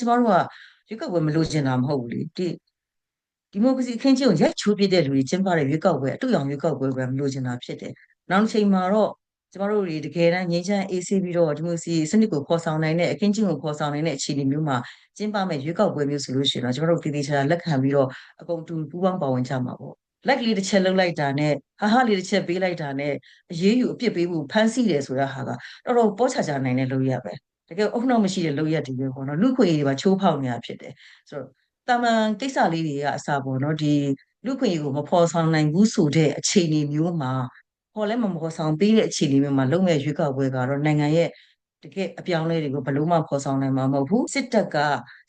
ကျမတို့ကရွေးကောက်ပွဲမလိုချင်တာမဟုတ်ဘူးလေဒီဒီမိုကရေစီအခင်းကျင်းကိုရိုက်ချိုးပြတဲ့လူတွေကျင်းပတဲ့ရွေးကောက်ပွဲအတူရောင်ရွေးကောက်ပွဲပဲမလိုချင်တာဖြစ်တယ်နောက်တစ်ချိန်မှာတော့ကျမတို့တွေတကယ်တမ်းငြိမ်းချမ်းအေးဆေးပြီးတော့ဒီမိုကရေစီစနစ်ကိုဖော်ဆောင်နိုင်တဲ့အခင်းကျင်းကိုဖော်ဆောင်နိုင်တဲ့အခြေအနေမျိုးမှာကျင်းပမဲ့ရွေးကောက်ပွဲမျိုးဆိုလို့ရှိရင်တော့ကျမတို့တည်တည်ချာချာလက်ခံပြီးတော့အကုန်တူပူးပေါင်းပါဝင်ကြမှာပေါ့လိုက်ကလေးတစ်ချက်လှုပ်လိုက်တာနဲ့ဟာဟာလေးတစ်ချက်ပေးလိုက်တာနဲ့အရေးယူအပြစ်ပေးဖို့ဖမ်းဆီးတယ်ဆိုတာဟာကတော်တော်ပေါ်ချာချာနိုင်တဲ့လုပ်ရပဲ တကယ်အုံနောက်မရှိတဲ့လုပ်ရက်တွေပဲပေါ့နော်လူခွေတွေပါချိုးဖောက်နေတာဖြစ်တယ်ဆိုတော့တာမန်ကိစ္စလေးတွေကအစားပေါ့နော်ဒီလူခွေကိုမဖော်ဆောင်နိုင်ဘူးဆိုတဲ့အခြေအနေမျိုးမှာဖော်လဲမဖော်ဆောင်ပေးတဲ့အခြေအနေမျိုးမှာလုံမဲ့ရွေးကောက်ပွဲကတော့နိုင်ငံရဲ့တကယ်အပြောင်းလဲတွေကိုဘယ်လို့မှဖော်ဆောင်နိုင်မှာမဟုတ်ဘူးစစ်တပ်က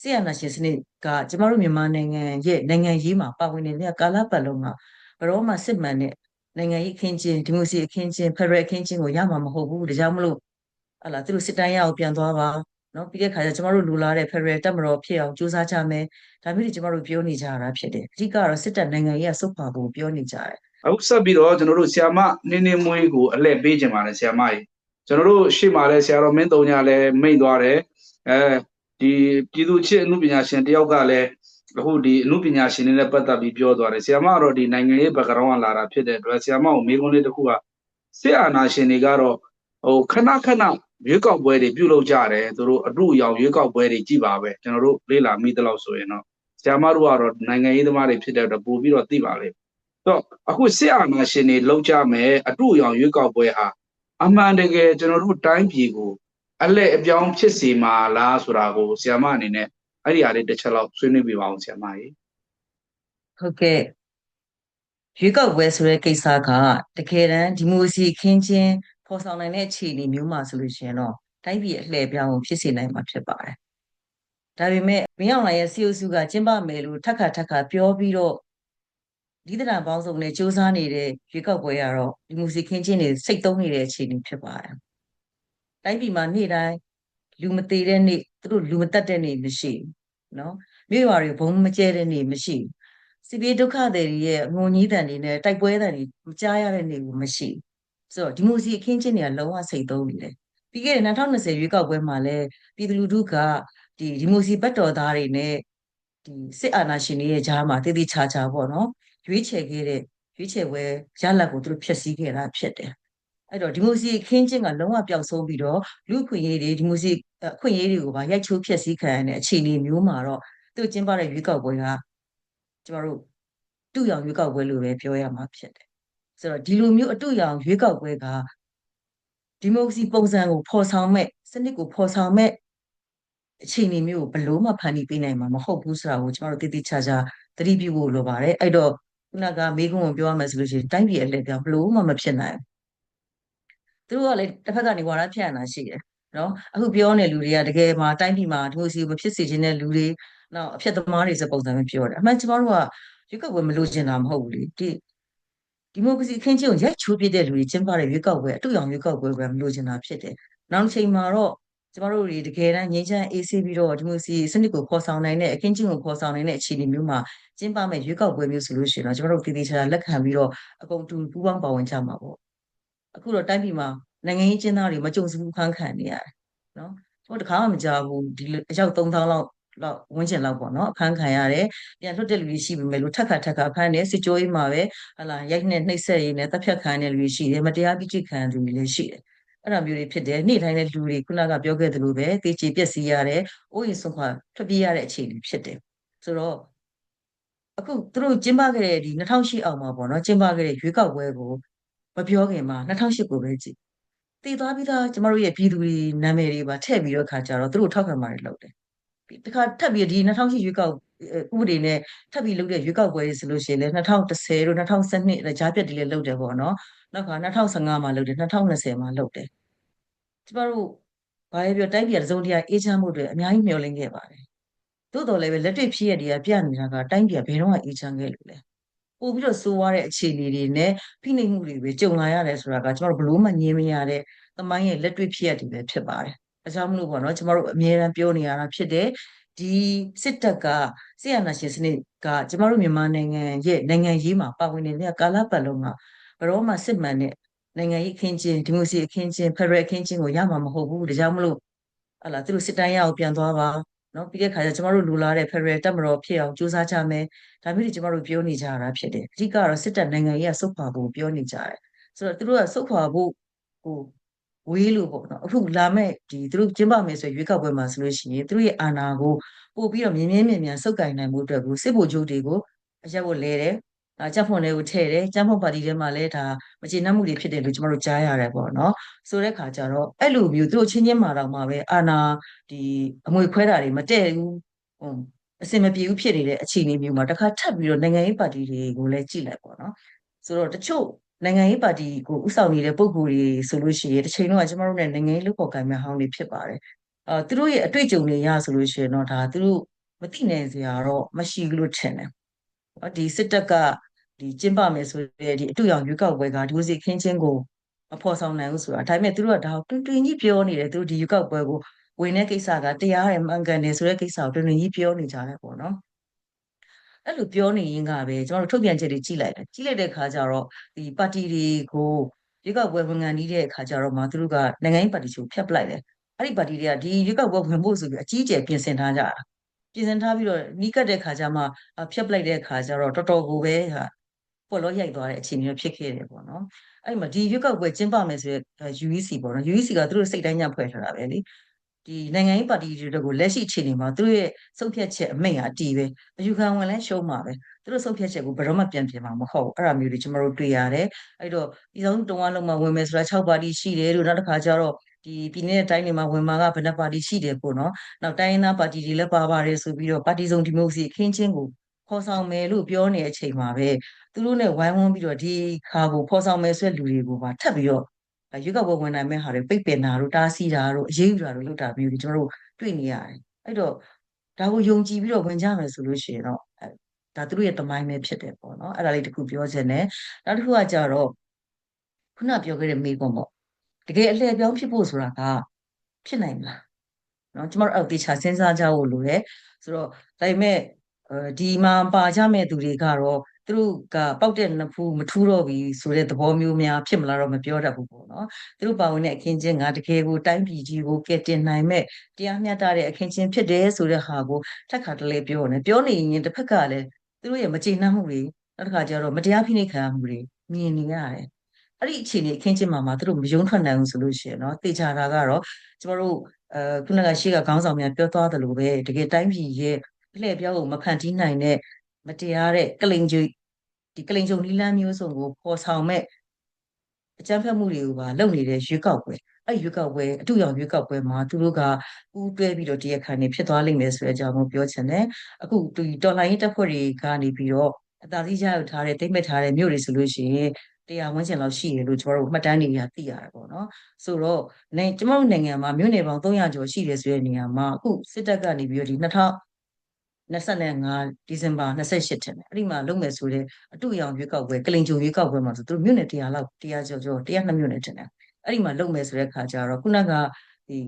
ဆီယနာရှင်စနစ်ကကျမတို့မြန်မာနိုင်ငံရဲ့နိုင်ငံရေးမှာပါဝင်နေတဲ့ကာလပတ်လုံးမှာဘယ်တော့မှစစ်မှန်တဲ့နိုင်ငံရေးအခင်းကျင်းဒီမိုစီအခင်းကျင်းဖက်ဒရယ်အခင်းကျင်းကိုရမှာမဟုတ်ဘူးဒါကြောင့်မလို့ ဟလာသူတို့စစ်တိုင်းရအောင်ပြန်သွားပါနော်ပြီးတဲ့ခါကျကျမတို့လူလာတဲ့ဖက်ဒရယ်တက်မတော်ဖြစ်အောင်ကြိုးစားကြမယ်ဒါမျိုးတွေကျမတို့ပြောနေကြတာဖြစ်တယ်အဓိကတော့စစ်တပ်နိုင်ငံရေးကစုပ်ပါဖို့ပြောနေကြတယ်အခုဆက်ပြီးတော့ကျွန်တော်တို့ဆီယာမနင်းနေမွေးကိုအလှည့်ပေးခြင်းပါတယ်ဆီယာမကြီးကျွန်တော်တို့ရှေ့မှာလဲဆရာတော်မင်းတုံညာလဲမိတ်သွားတယ်အဲဒီပြည်သူချစ်အမှုပညာရှင်တယောက်ကလည်းအခုဒီအမှုပညာရှင်တွေနဲ့ပတ်သက်ပြီးပြောသွားတယ်ဆီယာမကတော့ဒီနိုင်ငံရေးဘက်ဂရောင်းကလာတာဖြစ်တဲ့အတွက်ဆီယာမကိုမေးခွန်းလေးတစ်ခုကစစ်အာဏာရှင်တွေကတော့ဟိုခဏခဏ ရွေးကောက်ပွဲတွေပြုလုပ်ကြတယ်သူတို့အတူအယောင်ရွေးကောက်ပွဲတွေကြည်ပါပဲကျွန်တော်တို့လေ့လာမိသလောက်ဆိုရင်တော့ဆီယာမတို့ကတော့နိုင်ငံရေးသမားတွေဖြစ်တဲ့အတွက်ပို့ပြီးတော့သိပါလိမ့်တော့အခုစစ်အာဏာရှင်တွေလောက်ကြမယ်အတူရောင်ရွေးကောက်ပွဲဟာအမှန်တကယ်ကျွန်တော်တို့တိုင်းပြည်ကိုအလဲအပြောင်းဖြစ်စီမှာလားဆိုတာကိုဆရာမအနေနဲ့အဲ့ဒီအရာလေးတစ်ချက်လောက်ဆွေးနွေးပြပါအောင်ဆရာမကြီးဟုတ်ကဲ့ရွေးကောက်ပွဲဆိုတဲ့ကိစ္စကတကယ်တမ်းဒီမိုစီခင်းချင်း ဖော်ဆောင်နိုင်တဲ့အခြေအနေမျိုးမှာဆိုလို့ရှိရင်တော့တိုင်းပြည်အလှည့်ပြောင်းဖြစ်စေနိုင်မှာဖြစ်ပါတယ်။ဒါပေမဲ့မင်းအောင်လှိုင်ရဲ့ COSU ကကျင်းပမယ်လို့ထပ်ခါထပ်ခါပြောပြီးတော့ဒီသဏ္ဍာန်ပေါင်းစုံနဲ့စူးစမ်းနေတဲ့ရွေးကောက်ပွဲကတော့ဒီမူစီခင်းချင်းတွေစိတ်သုံးနေတဲ့အခြေအနေဖြစ်ပါတယ်။တိုင်းပြည်မှာနေ့တိုင်းလူမသေးတဲ့နေ့သူတို့လူမတက်တဲ့နေ့မရှိဘူးနော်။မြို့ရွာတွေဘုံမကျဲတဲ့နေ့မရှိဘူး။စီပြေဒုက္ခတွေရဲ့ငုံကြီးတန်တွေနဲ့တိုက်ပွဲတန်တွေမကြားရတဲ့နေ့ကိုမရှိဘူး ဆိုတော့ဒီမိုစီအခင်းချင်းတွေကလုံးဝစိတ်သုံးနေတယ်ပြီးခဲ့တဲ့2020ရွေးကောက်ပွဲမှာလည်းပြည်သူလူထုကဒီဒီမိုစီဘတ်တော်သားတွေနဲ့ဒီစစ်အာဏာရှင်တွေရဲ့ကြားမှာတည်တည်ချာချာပေါ့နော်ရွေးချယ်ခဲ့တဲ့ရွေးချယ်ပွဲရလဒ်ကိုသူတို့ဖျက်ဆီးခဲ့တာဖြစ်တယ်အဲ့တော့ဒီမိုစီခင်းချင်းကလုံးဝပျောက်ဆုံးပြီးတော့လူခွင့်ရေးတွေဒီမိုစီအခွင့်ရေးတွေကိုပါရိုက်ချိုးဖျက်ဆီးခံရတဲ့အခြေအနေမျိုးမှာတော့သူကျင်းပတဲ့ရွေးကောက်ပွဲကကျမတို့တူရောင်ရွေးကောက်ပွဲလို့ပဲပြောရမှာဖြစ်တယ် ဆိုတော့ဒီလိုမျိုးအတူရောင်ရွေးကောက်ပွဲကဒီမိုစီပုံစံကိုဖော်ဆောင်မဲ့စနစ်ကိုဖော်ဆောင်မဲ့အခြေအနေမျိုးကိုဘလို့မှဖန်တီးပေးနိုင်မှာမဟုတ်ဘူးဆိုတာကိုကျမတို့တည်တည်ချာချာသတိပြုဖို့လိုပါတယ်အဲ့တော့ခုနကမေးခွန်းကိုပြောရမယ်ဆိုလို့ရှိရင်တိုင်းပြည်အလှည့်ပြောင်းဘလို့မှမဖြစ်နိုင်ဘူးသူတို့ကလည်းတစ်ဖက်ကနေဝါဒဖြန့်တာရှိတယ်နော်အခုပြောနေလူတွေကတကယ်မှာတိုင်းပြည်မှာဒီမိုစီမဖြစ်စေချင်တဲ့လူတွေနောက်အဖြစ်သမားတွေစပုံစံပဲပြောတယ်အမှန်ကျမတို့ကရွေးကောက်ပွဲမလိုချင်တာမဟုတ်ဘူးလေဒီ ဒီမိုကရေစီအခင်းကျင်းကိုရိုက်ချိုးပြတဲ့လူတွေကျင်းပတဲ့ရွေးကောက်ပွဲအတူရောင်ရွေးကောက်ပွဲပဲမလိုချင်တာဖြစ်တယ်နောက်တစ်ချိန်မှာတော့ကျမတို့တွေတကယ်တမ်းငြိမ်းချမ်းအေးဆေးပြီးတော့ဒီမိုစီစနစ်ကိုဖော်ဆောင်နိုင်တဲ့အခင်းကျင်းကိုဖော်ဆောင်နိုင်တဲ့အခြေအနေမျိုးမှာကျင်းပမဲ့ရွေးကောက်ပွဲမျိုးဆိုလို့ရှိရင်တော့ကျမတို့တည်တည်ချာချာလက်ခံပြီးတော့အကုန်တူပူးပေါင်းပါဝင်ကြမှာပေါ့အခုတော့တိုင်းပြည်မှာနိုင်ငံရေးကျင်းသားတွေမကြုံစဘူးခန်းခံနေရတယ်နော်ကျွန်တော်တခါမှမကြားဘူးဒီအယောက်3000လောက် လောက်ဝန်းကျင်လောက်ပေါ့နော်အခန်းခံရတယ်ပြန်လွတ်တဲ့လူတွေရှိပြီမဲ့လို့ထက်ခါထက်ခါဖမ်းတယ်စစ်ကြောရေးမှာပဲဟလာရိုက်နဲ့နှိပ်ဆက်ရေးနဲ့တပ်ဖြတ်ခံတဲ့လူတွေရှိတယ်မတရားပြစ်ချိခံတဲ့လူတွေလည်းရှိတယ်အဲ့လိုမျိုးတွေဖြစ်တယ်နေ့တိုင်းလည်းလူတွေခုနကပြောခဲ့သလိုပဲတေချေပြက်စီးရတယ်အိုးရင်ဆုံးခွာထွက်ပြေးရတဲ့အခြေအနေဖြစ်တယ်ဆိုတော့အခုသူတို့ကျင်းပခဲ့တဲ့ဒီ2008အောက်မှာပေါ့နော်ကျင်းပခဲ့တဲ့ရွေးကောက်ပွဲကိုမပြောခင်မှာ2008ကိုပဲကြည့်တည်သွားပြီးသားကျမတို့ရဲ့ပြည်သူတွေနာမည်တွေပါထည့်ပြီးတော့ခါကြတော့သူတို့ထောက်ခံပါတယ်လုပ်တယ် တခါထပ်ပြီးဒီ2008ရွေးကောက်ဥပဒေနဲ့ထပ်ပြီးလုပ်တဲ့ရွေးကောက်ပွဲတွေဆိုလို့ရှိရင်လည်း2010တို့2012လည်းကြားပြတ်တွေလည်းလုပ်တယ်ပေါ့နော်နောက်က2015မှာလုပ်တယ်2020မှာလုပ်တယ်ကျမတို့ဘာပဲပြောတိုက်ပြည်သုံးတရားအေးချမ်းမှုတွေအများကြီးမျှော်လင့်ခဲ့ပါတယ်သို့တော်လည်းပဲလက်တွေ့ဖြစ်ရတွေကပြနေတာကတိုင်းပြည်ဘယ်တော့မှအေးချမ်းခဲ့လို့လဲပို့ပြီးတော့စိုးရတဲ့အခြေအနေတွေနဲ့ဖိနှိပ်မှုတွေပဲကြုံလာရတယ်ဆိုတာကကျမတို့ဘလို့မှငြင်းမရတဲ့သမိုင်းရဲ့လက်တွေ့ဖြစ်ရတွေပဲဖြစ်ပါတယ် အကြောင်းမလို့ပေါ့နော်ကျမတို့အမြဲတမ်းပြောနေရတာဖြစ်တယ်ဒီစစ်တပ်ကစစ်အာဏာရှင်စနစ်ကကျမတို့မြန်မာနိုင်ငံရဲ့နိုင်ငံရေးမှာပါဝင်နေတဲ့ကာလပတ်လုံးမှာဘယ်တော့မှစစ်မှန်တဲ့နိုင်ငံရေးအခင်းကျင်းဒီမိုစီအခင်းကျင်းဖက်ဒရယ်အခင်းကျင်းကိုရမှာမဟုတ်ဘူးဒါကြောင့်မလို့ဟလာသူတို့စစ်တိုင်းရအောင်ပြန်သွားပါနော်ပြီးတဲ့ခါကျကျမတို့လူလာတဲ့ Federal တက်မတော်ဖြစ်အောင်ကြိုးစားကြမယ်ဒါမျိုးတွေကျမတို့ပြောနေကြတာဖြစ်တယ်အဓိကတော့စစ်တပ်နိုင်ငံရေးကစုပ်ခွာဖို့ပြောနေကြတယ်ဆိုတော့သူတို့ကစုပ်ခွာဖို့ဟို ဝေးလို့ပေါ့နော်အခုလာမဲ့ဒီသူတို့ကျင်းပမယ်ဆိုရွေးကောက်ပွဲမှာဆိုလို့ရှိရင်သူတို့ရဲ့အာဏာကိုပို့ပြီးတော့မြင်းမြင်းမြင်းမြန်းစုပ်ကင်နိုင်မှုအတွက်ကိုစစ်ဗိုလ်ချုပ်တွေကိုအရက်ဖို့လဲတယ်ဒါကြက်ဖွန်တွေကိုထည့်တယ်ကြက်ဖွန်ပါတီထဲမှာလည်းဒါမကျေနပ်မှုတွေဖြစ်တယ်လို့ကျမတို့ကြားရတယ်ပေါ့နော်ဆိုတဲ့ခါကျတော့အဲ့လိုမျိုးသူတို့ချင်းချင်းမာတော့မှပဲအာဏာဒီအမွေခွဲတာတွေမတည့်ဘူးဟိုအစင်မပြေဘူးဖြစ်နေတဲ့အခြေအနေမျိုးမှာတစ်ခါထပ်ပြီးတော့နိုင်ငံရေးပါတီတွေကိုလည်းကြည့်လိုက်ပေါ့နော်ဆိုတော့တချို့ နိုင်ငံရေးပါတီကိုဥဆောင်နေတဲ့ပုံကိုယ်တွေဆိုလို့ရှိရင်တစ်ချိန်တော့ကျမတို့နဲ့နိုင်ငံရေးလုပ်ပေါ်ကိုင်မဲ့ဟောင်းတွေဖြစ်ပါတယ်အာသူတို့ရဲ့အတွေ့အကြုံတွေရဆိုလို့ရှိရင်တော့ဒါသူတို့မသိနိုင်စရာတော့မရှိဘူးလို့ထင်တယ်။ဒီစစ်တပ်ကဒီကျင်းပမယ်ဆိုတဲ့ဒီအတူရောင်ရွေးကောက်ပွဲကဒီလိုစီခင်းချင်းကိုမဖော်ဆောင်နိုင်ဘူးဆိုတာဒါပေမဲ့သူတို့ကဒါကိုတွင်တွင်ကြီးပြောနေတယ်သူတို့ဒီရွေးကောက်ပွဲကိုဝင်တဲ့ကိစ္စကတရားရမှန်ကန်တယ်ဆိုတဲ့ကိစ္စကိုတွင်တွင်ကြီးပြောနေကြတယ်ပေါ့နော် အဲ့လိုပြောနေရင်ကပဲကျွန်တော်တို့ထုတ်ပြန်ချက်တွေကြည့်လိုက်တယ်ကြည့်လိုက်တဲ့အခါကျတော့ဒီပါတီတွေကိုရွေးကောက်ပွဲဝင်ငံနေတဲ့အခါကျတော့မှသူတို့ကနိုင်ငံရေးပါတီချို့ဖျက်ပလိုက်တယ်အဲ့ဒီပါတီတွေကဒီရွေးကောက်ပွဲဝင်ဖို့ဆိုပြီးအကြီးအကျယ်ပြင်ဆင်ထားကြတာပြင်ဆင်ထားပြီးတော့နီးကပ်တဲ့ခါကျမှဖျက်ပလိုက်တဲ့ခါကျတော့တော်တော်ကိုပဲဟာပေါ်လို့ရိုက်သွားတဲ့အခြေအနေမျိုးဖြစ်ခဲ့တယ်ပေါ့နော်အဲ့မှာဒီရွေးကောက်ပွဲကျင်းပမယ်ဆိုတဲ့ UEC ပေါ့နော် UEC ကသူတို့စိတ်တိုင်းညဖွဲ့ထားတာပဲလေ ဒီနိုင်ငံရေးပါတီတွေကိုလက်ရှိအခြေအနေမှာသူတို့ရဲ့စုပ်ဖြတ်ချက်အမိန့်အတီးပဲအယူခံဝင်လဲရှုံးမှာပဲသူတို့စုပ်ဖြတ်ချက်ကိုဘယ်တော့မှပြန်ပြင်မှာမဟုတ်ဘူးအဲ့ဒါမျိုးတွေကျွန်တော်တို့တွေ့ရတယ်အဲ့တော့ဒီဆုံးတုံးဝလုံးမှာဝင်မယ်ဆိုတာ6ပါတီရှိတယ်လို့နောက်တစ်ခါကျတော့ဒီပြည်내တိုင်းတွေမှာဝင်မှာကဘယ်နှပါတီရှိတယ်ပေါ့နော်နောက်တိုင်းရင်းသားပါတီတွေလည်းပါပါတယ်ဆိုပြီးတော့ပါတီစုံဒီမိုကရေစီအခင်းချင်းကိုခေါ်ဆောင်မယ်လို့ပြောနေတဲ့အချိန်မှာပဲသူတို့နဲ့ဝိုင်းဝန်းပြီးတော့ဒီခါကိုဖော်ဆောင်မယ်ဆိုတဲ့လူတွေကိုပါထပ်ပြီးတော့ ရွေးကောက်ပွဲဝင်နိုင်မဲ့ဟာတွေပိတ်ပင်တာတို့တားဆီးတာတို့အရေးယူတာတို့လုပ်တာမျိုးတွေကျွန်တော်တို့တွေ့နေရတယ်အဲ့တော့ဒါကိုယုံကြည်ပြီးတော့ဝင်ကြမယ်ဆိုလို့ရှိရင်တော့ဒါသူတို့ရဲ့တမိုင်းပဲဖြစ်တယ်ပေါ့နော်အဲ့ဒါလေးတခုပြောချင်တယ်နောက်တစ်ခုကကြတော့ခုနပြောခဲ့တဲ့မိကွန်ပေါ့တကယ်အလှည့်ပြောင်းဖြစ်ဖို့ဆိုတာကဖြစ်နိုင်မလားနော်ကျမတို့အောက်တေချာစဉ်းစားကြဖို့လိုတယ်ဆိုတော့ဒါပေမဲ့ဒီမှာပါကြမဲ့သူတွေကတော့ သူတို့ကပောက်တဲ့နဖူးမထူးတော့ဘူးဆိုတဲ့သဘောမျိုးများဖြစ်မလားတော့မပြောတတ်ဘူးပေါ့နော်သူတို့ပါဝင်တဲ့အခင်းချင်းကတကယ်ကိုတိုင်းပြည်ကြီးကိုကယ်တင်နိုင်မဲ့တရားမျှတတဲ့အခင်းချင်းဖြစ်တယ်ဆိုတဲ့ဟာကိုထပ်ခါတလဲပြောနေပြောနေရင်တစ်ဖက်ကလည်းသူတို့ရဲ့မကျေနပ်မှုတွေနောက်တစ်ခါကျတော့မတရားဖိနှိပ်ခံရမှုတွေမြင်နေရတယ်အဲ့ဒီအခြေအနေအခင်းချင်းမှာမှသူတို့မယုံထွက်နိုင်ဘူးဆိုလို့ရှိရင်တော့တေချာတာကတော့ကျမတို့အဲခုနကရှေ့ကခေါင်းဆောင်များပြောသွားသလိုပဲတကယ်တိုင်းပြည်ရဲ့လှည့်ပြောင်းကိုမဖန်တီးနိုင်တဲ့ မတရားတဲ့ကလိန်ကြီးဒီကလိန်ကြုံနီလန်းမျိုးစုံကိုပေါ်ဆောင်မဲ့အကြမ်းဖက်မှုတွေကိုပါလုပ်နေတဲ့ရွေးကောက်ပွဲအဲ့ရွေးကောက်ပွဲအတူရောင်ရွေးကောက်ပွဲမှာသူတို့ကပူးတွဲပြီးတော့တရားခံနေဖြစ်သွားလိမ့်မယ်ဆိုတဲ့အကြောင်းကိုပြောချင်တယ်အခုဒီတော်လိုင်းရေးတပ်ဖွဲ့တွေကနေပြီးတော့အသာစီးရယူထားတဲ့တိတ်မဲ့ထားတဲ့မြို့တွေဆိုလို့ရှိရင်တရားဝန်းကျင်လောက်ရှိတယ်လို့ကျွန်တော်တို့မှတ်တမ်းတွေရသိရတယ်ပေါ့နော်ဆိုတော့နိုင်ကျွန်တော်တို့နိုင်ငံမှာမြို့နယ်ပေါင်း300ကျော်ရှိတယ်ဆိုတဲ့နေရာမှာအခုစစ်တပ်ကနေပြီးတော့ဒီ2000 25ဒီဇင်ဘာ28ထင်တယ်အဲ့ဒီမှာလုပ်မယ်ဆိုတဲ့အတူရောင်ရွေးကောက်ပွဲကလိန်ဂျုံရွေးကောက်ပွဲမှာဆိုသူတို့မြို့နယ်100လောက်100ကျော်ကျော်102မြို့နယ်ထင်တယ်အဲ့ဒီမှာလုပ်မယ်ဆိုတဲ့ခါကျတော့ခုနကဒီ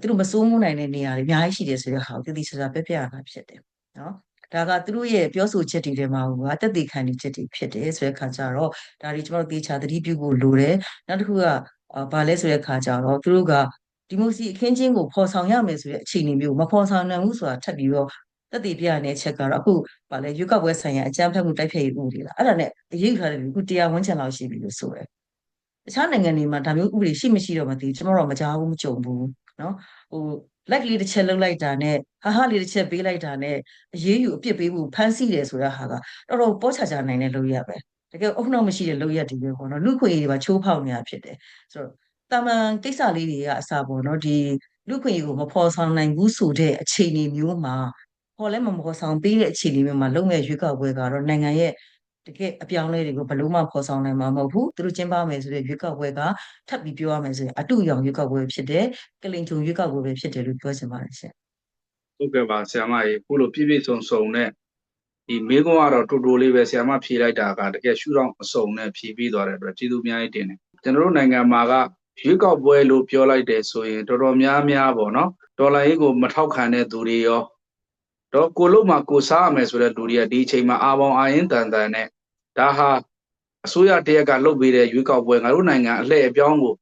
သူတို့မစိုးမိုးနိုင်တဲ့နေရာတွေအများကြီးရှိတယ်ဆိုတဲ့ဟာကိုတည်တည်ချာချာပြပြရတာဖြစ်တယ်နော်ဒါကသူတို့ရဲ့ပြောဆိုချက်တွေထဲမှာဟိုကတက်တည်ခံနေချက်တွေဖြစ်တယ်ဆိုတဲ့ခါကျတော့ဒါတွေကျွန်တော်တို့တေချာသတိပြုဖို့လိုတယ်နောက်တစ်ခုကဘာလဲဆိုတဲ့ခါကျတော့သူတို့ကဒီမိုစီအခင်းချင်းကိုဖော်ဆောင်ရမယ်ဆိုတဲ့အခြေအနေမျိုးမဖော်ဆောင်နိုင်ဘူးဆိုတာထပ်ပြီးတော့ တက်တည်ပြရတဲ့ချက်ကတော့အခုဗာလဲရွေးကောက်ပွဲဆိုင်ရာအကြမ်းဖက်မှုတိုက်ဖျက်ရေးဥပဒေလားအဲ့ဒါနဲ့အရေးယူထားတယ်အခုတရားဝန်ချင်လောက်ရှိပြီလို့ဆိုတယ်တခြားနိုင်ငံတွေမှာဒါမျိုးဥပဒေရှိမရှိတော့မသိဘူးကျွန်တော်တော့မကြားဘူးမကြုံဘူးเนาะဟိုလက်ကလေးတစ်ချက်လှုပ်လိုက်တာနဲ့ဟာဟာလေးတစ်ချက်ပေးလိုက်တာနဲ့အရေးယူအပြစ်ပေးမှုဖမ်းဆီးတယ်ဆိုတာဟာကတော်တော်ပေါ်ချာချာနိုင်တဲ့လုပ်ရပဲတကယ်အုံနောက်မရှိတဲ့လုပ်ရတည်ပဲပေါ့နော်လူခွေတွေပါချိုးဖောက်နေတာဖြစ်တယ်ဆိုတော့တာမန်ကိစ္စလေးတွေကအစားပေါ့နော်ဒီလူခွေကိုမဖော်ဆောင်နိုင်ဘူးဆိုတဲ့အခြေအနေမျိုးမှာ ဟောလဲမမော်ဆောင်ပေးတဲ့အခြေအနေမျိုးမှာလုံမဲ့ရွေးကောက်ပွဲကတော့နိုင်ငံရဲ့တကယ်အပြောင်းလဲတွေကိုဘလို့မှဖော်ဆောင်နိုင်မှာမဟုတ်ဘူးသူတို့ကျင်းပမယ်ဆိုတဲ့ရွေးကောက်ပွဲကထပ်ပြီးပြောရမယ်ဆိုရင်အတူရောင်ရွေးကောက်ပွဲဖြစ်တယ်ကလင်ဂျုံရွေးကောက်ပွဲပဲဖြစ်တယ်လို့ပြောချင်ပါတယ်ရှင်ဟုတ်ကဲ့ပါဆရာမကြီးခုလိုပြည့်ပြည့်စုံစုံနဲ့ဒီမေးခွန်းကတော့တူတူလေးပဲဆရာမဖြေလိုက်တာကတကယ်ရှုထောင့်အစုံနဲ့ဖြေပြီးသွားတဲ့အတွက်ကျေးဇူးအများကြီးတင်တယ်ကျွန်တော်တို့နိုင်ငံမှာကရွေးကောက်ပွဲလို့ပြောလိုက်တယ်ဆိုရင်တော်တော်များများပေါ့နော်ဒေါ်လာရေးကိုမထောက်ခံတဲ့သူတွေရော တော့ကိုလုံးမှာကိုစားရမယ်ဆိုတဲ့လူတွေကဒီအချိန်မှာအာပေါင်အာရင်တန်တန်နဲ့ဒါဟာအစိုးရတရက်ကလုပ်ပေးတဲ့ရွေးကောက်ပွဲငါတို့နိုင်ငံအလှည့်အပြောင်းကို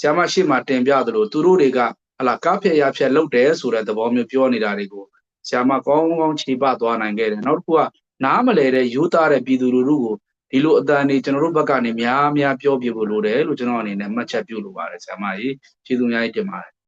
ဆရာမရှိမှတင်ပြသလိုသူတို့တွေကဟလာကားဖြက်ရဖြက်လုပ်တယ်ဆိုတဲ့သဘောမျိုးပြောနေတာတွေကိုဆရာမကောင်းကောင်းခြေပသွားနိုင်ခဲ့တယ်နောက်တစ်ခုကနားမလဲတဲ့ယူသားတဲ့ပြည်သူလူထုကိုဒီလိုအတန်နေကျွန်တော်တို့ဘက်ကနေများများပြောပြဖို့လိုတယ်လို့ကျွန်တော်အနေနဲ့မှတ်ချက်ပြုလိုပါတယ်ဆရာမကြီးကျေးဇူးအများကြီးတင်ပါတယ်